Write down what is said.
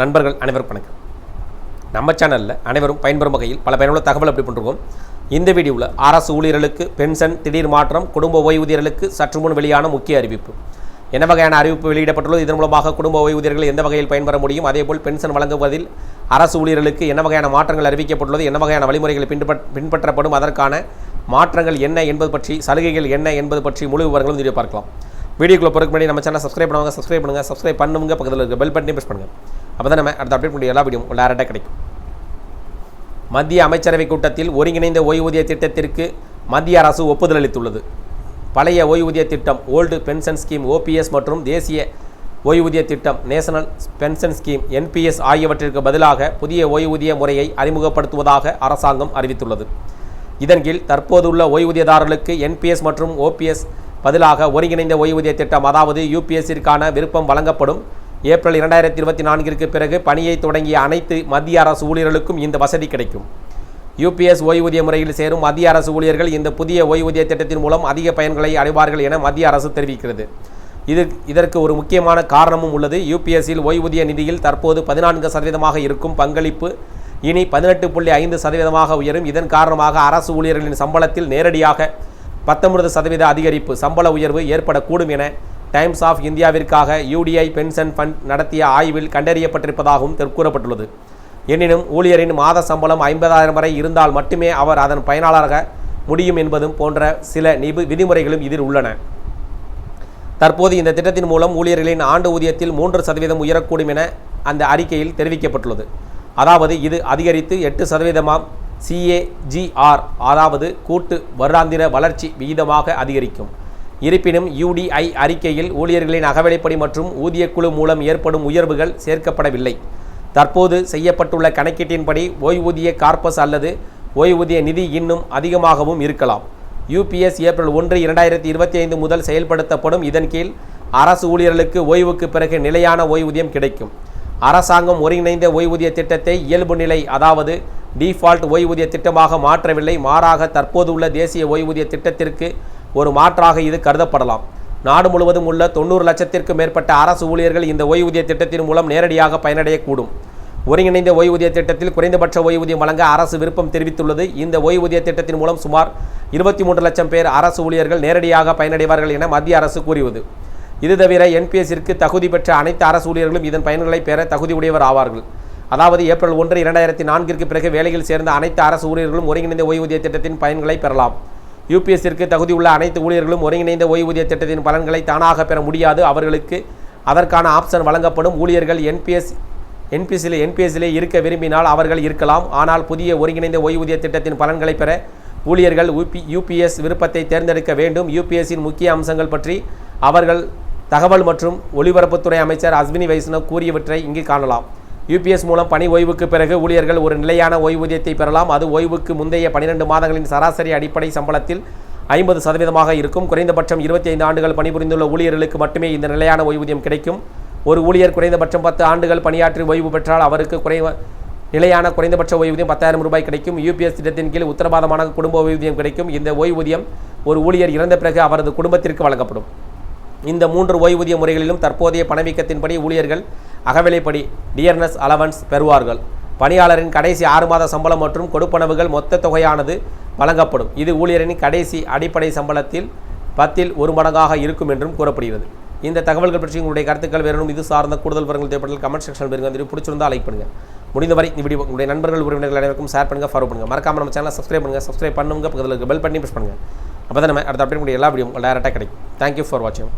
நண்பர்கள் அனைவருக்கும் வணக்கம். நம்ம சேனலில் அனைவரும் பயன்பெறும் வகையில் பல பயனுள்ள தகவல் அப்படி பண்ணிருக்கோம். இந்த வீடியோவில் அரசு ஊழியர்களுக்கு பென்ஷன் திடீர் மாற்றம் குடும்ப ஓய்வூதியர்களுக்கு சற்று முன் வெளியான முக்கிய அறிவிப்பு. என்ன வகையான அறிவிப்பு வெளியிடப்பட்டுள்ளது? இதன் மூலமாக குடும்ப ஓய்வூதியர்கள் எந்த வகையில் பயன்பெற முடியும்? அதேபோல் பென்ஷன் வழங்குவதில் அரசு ஊழியர்களுக்கு என்ன வகையான மாற்றங்கள் அறிவிக்கப்பட்டுள்ளது? என்ன வகையான வழிமுறைகள் பின்பற்ற பின்பற்றப்படும்? அதற்கான மாற்றங்கள் என்ன என்பது பற்றி சலுகைகள் என்ன என்பது பற்றி முழு விவரங்களும் வீடியோ பார்க்கலாம். வீடியோக்குள்ளே பொறுக்க முன்னாடி நம்ம சேனல் சப்ஸ்கிரைப் பண்ணுவாங்க சப்ஸ்கிரைப் பண்ணுங்கள் சப்ஸ்கிரைப் பண்ணுங்க பக்கத்தில் இருக்க பெல் பட்டனையும் ப்ரெஸ் பண்ணுங்கள் அப்போ தான் நம்ம அடுத்த அப்டேட் பண்ணி எல்லா வீடியோ டேரெக்டாக கிடைக்கும். மத்திய அமைச்சரவை கூட்டத்தில் ஒருங்கிணைந்த ஓய்வூதிய திட்டத்திற்கு மத்திய அரசு ஒப்புதல் அளித்துள்ளது. பழைய ஓய்வூதிய திட்டம் ஓல்டு பென்ஷன் ஸ்கீம் ஓபிஎஸ் மற்றும் தேசிய ஓய்வூதிய திட்டம் நேஷனல் பென்ஷன் ஸ்கீம் என்பிஎஸ் ஆகியவற்றிற்கு பதிலாக புதிய ஓய்வூதிய முறையை அறிமுகப்படுத்துவதாக அரசாங்கம் அறிவித்துள்ளது. இதன் கீழ் தற்போதுள்ள ஓய்வூதியதாரர்களுக்கு என்பிஎஸ் மற்றும் ஓபிஎஸ் பதிலாக ஒருங்கிணைந்த ஓய்வூதிய திட்டம் அதாவது யூபிஎஸ்சிற்கான விருப்பம் வழங்கப்படும். ஏப்ரல் இரண்டாயிரத்தி இருபத்தி நான்கிற்கு பிறகு பணியை தொடங்கிய அனைத்து மத்திய அரசு ஊழியர்களுக்கும் இந்த வசதி கிடைக்கும். யூபிஎஸ் ஓய்வூதிய முறையில் சேரும் மத்திய அரசு ஊழியர்கள் இந்த புதிய ஓய்வூதிய திட்டத்தின் மூலம் அதிக பயன்களை அடைவார்கள் என மத்திய அரசு தெரிவிக்கிறது. இது இதற்கு ஒரு முக்கியமான காரணமும் உள்ளது. யூபிஎஸ்சில் ஓய்வூதிய நிதியில் தற்போது பதினான்கு சதவீதமாக இருக்கும் பங்களிப்பு இனி பதினெட்டு புள்ளி ஐந்து சதவீதமாக உயரும். இதன் காரணமாக அரசு ஊழியர்களின் சம்பளத்தில் நேரடியாக பத்தொன்பது சதவீத அதிகரிப்பு சம்பள உயர்வு ஏற்படக்கூடும் என டைம்ஸ் ஆஃப் இந்தியாவிற்காக யூடிஐ பென்ஷன் ஃபண்ட் நடத்திய ஆய்வில் கண்டறியப்பட்டிருப்பதாகவும் தெ- கூறப்பட்டுள்ளது. எனினும் ஊழியரின் மாத சம்பளம் ஐம்பதாயிரம் வரை இருந்தால் மட்டுமே அவர் அதன் பயனாளராக முடியும் என்பதும் போன்ற சில நிபு விதிமுறைகளும் இதில் உள்ளன. தற்போது இந்த திட்டத்தின் மூலம் ஊழியர்களின் ஆண்டு ஊதியத்தில் மூன்று சதவீதம் உயரக்கூடும் என அந்த அறிக்கையில் தெரிவிக்கப்பட்டுள்ளது. அதாவது இது அதிகரித்து எட்டு சதவீதமாம் சிஏஜிஆர் அதாவது கூட்டு வருடாந்திர வளர்ச்சி விகிதமாக அதிகரிக்கும். இருப்பினும் யூடிஐ அறிக்கையில் ஊழியர்களின் அகவிலைப்படி மற்றும் ஊதியக்குழு மூலம் ஏற்படும் உயர்வுகள் சேர்க்கப்படவில்லை. தற்போது செய்யப்பட்டுள்ள கணக்கீட்டின்படி ஓய்வூதிய கார்பஸ் அல்லது ஓய்வூதிய நிதி இன்னும் அதிகமாகவும் இருக்கலாம். யூபிஎஸ் ஏப்ரல் ஒன்று இரண்டாயிரத்தி இருபத்தி ஐந்து முதல் செயல்படுத்தப்படும் இதன் கீழ் அரசு ஊழியர்களுக்கு ஓய்வுக்கு பிறகு நிலையான ஓய்வூதியம் கிடைக்கும். அரசாங்கம் ஒருங்கிணைந்த ஓய்வூதிய திட்டத்தை இயல்பு நிலை அதாவது டிஃபால்ட் ஓய்வூதிய திட்டமாக மாற்றவில்லை. மாறாக தற்போது உள்ள தேசிய ஓய்வூதிய திட்டத்திற்கு ஒரு மாற்றாக இது கருதப்படலாம். நாடு முழுவதும் உள்ள தொண்ணூறு லட்சத்திற்கும் மேற்பட்ட அரசு ஊழியர்கள் இந்த ஓய்வூதிய திட்டத்தின் மூலம் நேரடியாக பயனடையக்கூடும். ஒருங்கிணைந்த ஓய்வூதிய திட்டத்தில் குறைந்தபட்ச ஓய்வூதியம் வழங்க அரசு விருப்பம் தெரிவித்துள்ளது. இந்த ஓய்வூதிய திட்டத்தின் மூலம் சுமார் இருபத்தி மூன்று லட்சம் பேர் அரசு ஊழியர்கள் நேரடியாக பயனடைவார்கள் என மத்திய அரசு கூறியது இது தவிர என்பிஎஸ்சிற்கு தகுதி பெற்ற அனைத்து அரசு ஊழியர்களும் இதன் பயன்களை பெற தகுதி உடையவர் ஆவார்கள். அதாவது ஏப்ரல் ஒன்று இரண்டாயிரத்தி நான்கிற்கு பிறகு வேலையில் சேர்ந்த அனைத்து அரசு ஊழியர்களும் ஒருங்கிணைந்த ஓய்வூதிய திட்டத்தின் பயன்களை பெறலாம். யூபிஎஸ்ஸிற்கு தகுதியுள்ள அனைத்து ஊழியர்களும் ஒருங்கிணைந்த ஓய்வூதிய திட்டத்தின் பலன்களை தானாக பெற முடியாது. அவர்களுக்கு அதற்கான ஆப்ஷன் வழங்கப்படும். ஊழியர்கள் என்பிஎஸ் என்பிஎஸ்சில் என்பிஎஸ்சிலே இருக்க விரும்பினால் அவர்கள் இருக்கலாம். ஆனால் புதிய ஒருங்கிணைந்த ஓய்வூதிய திட்டத்தின் பலன்களை பெற ஊழியர்கள் யூபி யூபிஎஸ் விருப்பத்தை தேர்ந்தெடுக்க வேண்டும். யூபிஎஸ்சின் முக்கிய அம்சங்கள் பற்றி அவர்கள் தகவல் மற்றும் ஒலிபரப்புத்துறை அமைச்சர் அஸ்வினி வைஷ்ணவ் கூறியவற்றை இங்கு காணலாம். யூபிஎஸ் மூலம் பணி ஓய்வுக்கு பிறகு ஊழியர்கள் ஒரு நிலையான ஓய்வூதியத்தை பெறலாம். அது ஓய்வுக்கு முந்தைய பனிரெண்டு மாதங்களின் சராசரி அடிப்படை சம்பளத்தில் ஐம்பது சதவீதமாக இருக்கும். குறைந்தபட்சம் இருபத்தி ஐந்து ஆண்டுகள் பணிபுரிந்துள்ள ஊழியர்களுக்கு மட்டுமே இந்த நிலையான ஓய்வூதியம் கிடைக்கும். ஒரு ஊழியர் குறைந்தபட்சம் பத்து ஆண்டுகள் பணியாற்றி ஓய்வு பெற்றால் அவருக்கு குறை நிலையான குறைந்தபட்ச ஓய்வூதியம் பத்தாயிரம் ரூபாய் கிடைக்கும். யூபிஎஸ் திட்டத்தின் கீழ் உத்தரவாதமான குடும்ப ஓய்வூதியம் கிடைக்கும். இந்த ஓய்வூதியம் ஒரு ஊழியர் இறந்த பிறகு அவரது குடும்பத்திற்கு வழங்கப்படும். இந்த மூன்று ஓய்வூதிய முறைகளிலும் தற்போதைய பணவீக்கத்தின்படி ஊழியர்கள் அகவிலைப்படி டியர்னஸ் அலவன்ஸ் பெறுவார்கள். பணியாளரின் கடைசி ஆறு மாத சம்பளம் மற்றும் கொடுப்பனவுகள் மொத்த தொகையானது வழங்கப்படும். இது ஊழியரின் கடைசி அடிப்படை சம்பளத்தில் பத்தில் ஒரு மடங்காக இருக்கும் என்றும் கூறப்படுகிறது. இந்த தகவல்கள் பற்றி உங்களுடைய கருத்துக்கள் வேறும் இது சார்ந்த கூடுதல் விவரங்கள் தேவைப்பட்டால் கமெண்ட் செக்ஷன் பெருங்க வந்து பிடிச்சிருந்தால் லைக் பண்ணுங்கள் முடிந்தவரை இந்த வீடியோ உங்களுடைய நண்பர்கள் உறவினர்கள் அனைவருக்கும் ஷேர் பண்ணுங்கள் ஃபாலோ பண்ணுங்கள் மறக்காமல் நம்ம சேனலை சப்ஸ்கிரைப் பண்ணுங்கள் சப்ஸ்கிரைப் பண்ணுங்க பக்கத்தில் பெல் பண்ணி ப்ரெஸ் பண்ணுங்கள் அப்போ தான் நம்ம அடுத்த அப்டேட் எல்லா வீடியோ டேரெக்டாக கிடைக்கும். தேங்க்யூ ஃபார் வாட்சிங்